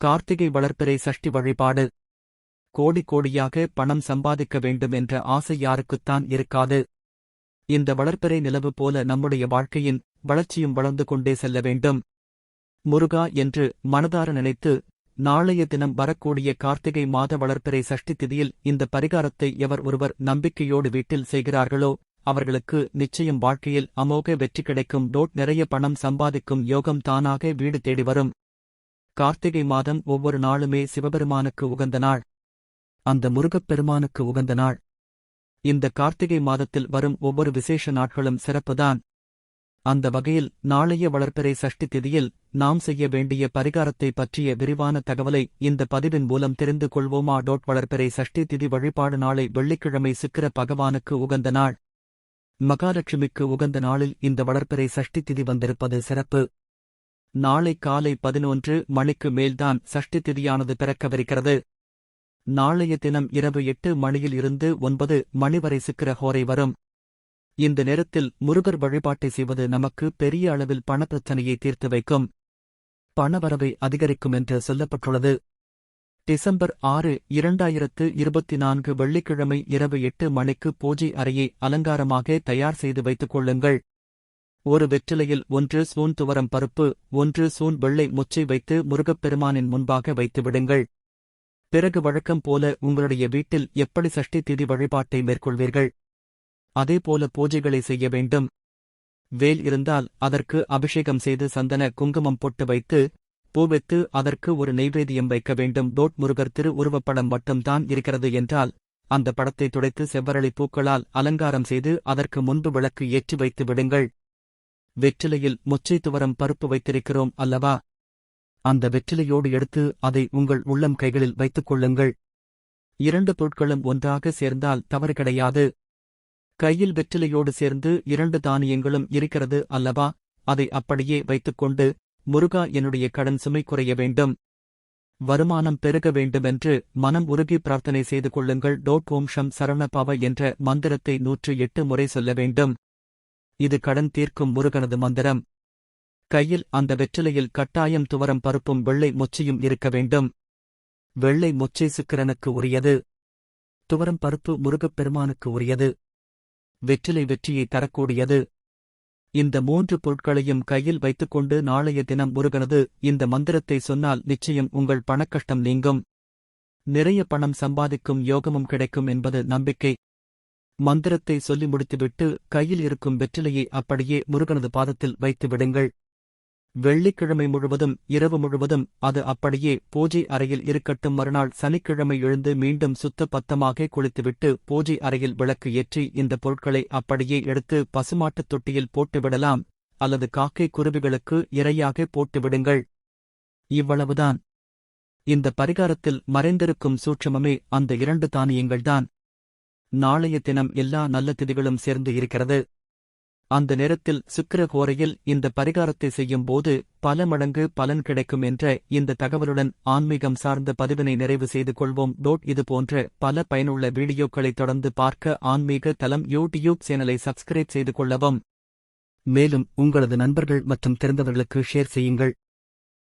கார்த்திகை வளர்ப்பிறை சஷ்டி வழிபாடு. கோடி கோடியாக பணம் சம்பாதிக்க வேண்டும் என்ற ஆசை யாருக்குத்தான் இருக்காது. இந்த வளர்ப்பிறை நிலவு போல நம்முடைய வாழ்க்கையின் வளர்ச்சியும் வளர்ந்து கொண்டே செல்ல வேண்டும். முருகா என்று மனதார நினைத்து நாளைய தினம் வரக்கூடிய கார்த்திகை மாத வளர்ப்பிறை சஷ்டி திதியில் இந்த பரிகாரத்தை எவர் ஒருவர் நம்பிக்கையோடு வீட்டில் செய்கிறார்களோ அவர்களுக்கு நிச்சயம் வாழ்க்கையில் அமோக வெற்றி கிடைக்கும். டோட் நிறைய பணம் சம்பாதிக்கும் யோகம் தானாக வீடு தேடி வரும். கார்த்திகை மாதம் ஒவ்வொரு நாளுமே சிவபெருமானுக்கு உகந்த நாள். அந்த முருகப் பெருமானுக்கு உகந்த நாள். இந்த கார்த்திகை மாதத்தில் வரும் ஒவ்வொரு விசேஷ நாட்களும் சிறப்புதான். அந்த வகையில் நாளைய வளர்ப்பிறை சஷ்டி திதியில் நாம் செய்ய வேண்டிய பரிகாரத்தை பற்றிய விரிவான தகவலை இந்த பதிவின் மூலம் தெரிந்து கொள்வோமா? டோட் வளர்ப்பிறை சஷ்டி திதி வழிபாடு நாளை வெள்ளிக்கிழமை சிக்கிர பகவானுக்கு உகந்த நாள். மகாலட்சுமிக்கு உகந்த நாளில் இந்த வளர்ப்பிறை சஷ்டி திதி வந்திருப்பது சிறப்பு. நாளை காலை பதினொன்று மணிக்கு மேல்தான் சஷ்டி திதியானது பிறக்கவிருக்கிறது. நாளைய தினம் இரவு எட்டு மணியில் இருந்து ஒன்பது மணி வரை சிக்கிர ஹோரை வரும். இந்த நேரத்தில் முருகர் வழிபாட்டை செய்வது நமக்கு பெரிய அளவில் பணப்பிரச்சனையை தீர்த்து வைக்கும். பணவரவை அதிகரிக்கும் என்று சொல்லப்பட்டுள்ளது. டிசம்பர் ஆறு இரண்டாயிரத்து இருபத்தி நான்கு வெள்ளிக்கிழமை இரவு எட்டு மணிக்கு பூஜை அறையை அலங்காரமாக தயார் செய்து வைத்துக் கொள்ளுங்கள். ஒரு வெற்றிலையில் ஒன்று சூன் துவரம் பருப்பு ஒன்று சூன் வெள்ளை முச்சை வைத்து முருகப்பெருமானின் முன்பாக வைத்து விடுங்கள் பிறகு வழக்கம் போல உங்களுடைய வீட்டில் எப்படி சஷ்டி திதி வழிபாட்டை மேற்கொள்வீர்கள்? அதேபோல பூஜைகளை செய்ய வேண்டும். வேல் இருந்தால் அதற்கு அபிஷேகம் செய்து சந்தன குங்குமம் பொட்டு வைத்து பூவெத்து அதற்கு ஒரு நெய்வேதியம் வைக்க வேண்டும். டோட் முருகர் திரு உருவப்படம் மட்டும்தான் இருக்கிறது என்றால் அந்த படத்தை துடைத்து செவ்வரளி பூக்களால் அலங்காரம் செய்து அதற்கு முன்பு விளக்கு ஏற்றி வைத்து விடுங்கள். வெற்றிலையில் மொச்சை துவரம் பருப்பு வைத்திருக்கிறோம் அல்லவா? அந்த வெற்றிலையோடு எடுத்து அதை உங்கள் உள்ளம் கைகளில் வைத்துக் கொள்ளுங்கள். இரண்டு பொருட்களும் ஒன்றாக சேர்ந்தால் தவறு கிடையாது. கையில் வெற்றிலையோடு சேர்ந்து இரண்டு தானியங்களும் இருக்கிறது அல்லவா? அதை அப்படியே வைத்துக்கொண்டு முருகா என்னுடைய கடன் சுமை குறைய வேண்டும். வருமானம் பெருக வேண்டுமென்று மனம் உருகி பிரார்த்தனை செய்து கொள்ளுங்கள். டோட் ஓம் ஷம் என்ற மந்திரத்தை நூற்று எட்டு முறை சொல்ல வேண்டும். இது கடன் தீர்க்கும் முருகனது மந்திரம். கையில் அந்த வெற்றிலையில் கட்டாயம் துவரம் பருப்பும் வெள்ளை மொச்சையும் இருக்க வேண்டும். வெள்ளை மொச்சை சுக்கிரனுக்கு உரியது. துவரம் பருப்பு முருகப் பெருமானுக்கு உரியது. வெற்றிலை வெற்றியை தரக்கூடியது. இந்த மூன்று பொருட்களையும் கையில் வைத்துக்கொண்டு நாளைய தினம் முருகனது இந்த மந்திரத்தை சொன்னால் நிச்சயம் உங்கள் பணக்கஷ்டம் நீங்கும். நிறைய பணம் சம்பாதிக்கும் யோகமும் கிடைக்கும் என்பது நம்பிக்கை. மந்திரத்தை சொல்லி முடித்துவிட்டு கையில் இருக்கும் வெற்றிலையை அப்படியே முருகனது பாதத்தில் வைத்து விடுங்கள். வெள்ளிக்கிழமை முழுவதும் இரவு முழுவதும் அது அப்படியே பூஜை அறையில் இருக்கட்டும். மறுநாள் சனிக்கிழமை எழுந்து மீண்டும் சுத்த பத்தமாக குளித்துவிட்டு பூஜை அறையில் விளக்கு ஏற்றி இந்த பொருட்களை அப்படியே எடுத்து பசுமாட்டுத் தொட்டியில் போட்டுவிடலாம் அல்லது காக்கை குருவிகளுக்கு இரையாக போட்டுவிடுங்கள் இவ்வளவுதான். இந்த பரிகாரத்தில் மறைந்திருக்கும் சூட்சமமே அந்த இரண்டு தானியங்கள்தான். நாளைய தினம் எல்லா நல்ல திதிகளும் சேர்ந்து இருக்கிறது. அந்த நேரத்தில் சுக்கிர கோரையில் இந்த பரிகாரத்தை செய்யும் போது பல மடங்கு பலன் கிடைக்கும் என்ற இந்த தகவலுடன் ஆன்மீகம் சார்ந்த பதிவினை நிறைவு செய்து கொள்வோம். டோட் இது போன்ற பல பயனுள்ள வீடியோக்களை தொடர்ந்து பார்க்க ஆன்மீக தளம் யூடியூப் சேனலை சப்ஸ்கிரைப் செய்து கொள்ளவும். மேலும் உங்களது நண்பர்கள் மற்றும் தெரிந்தவர்களுக்கு ஷேர் செய்யுங்கள்.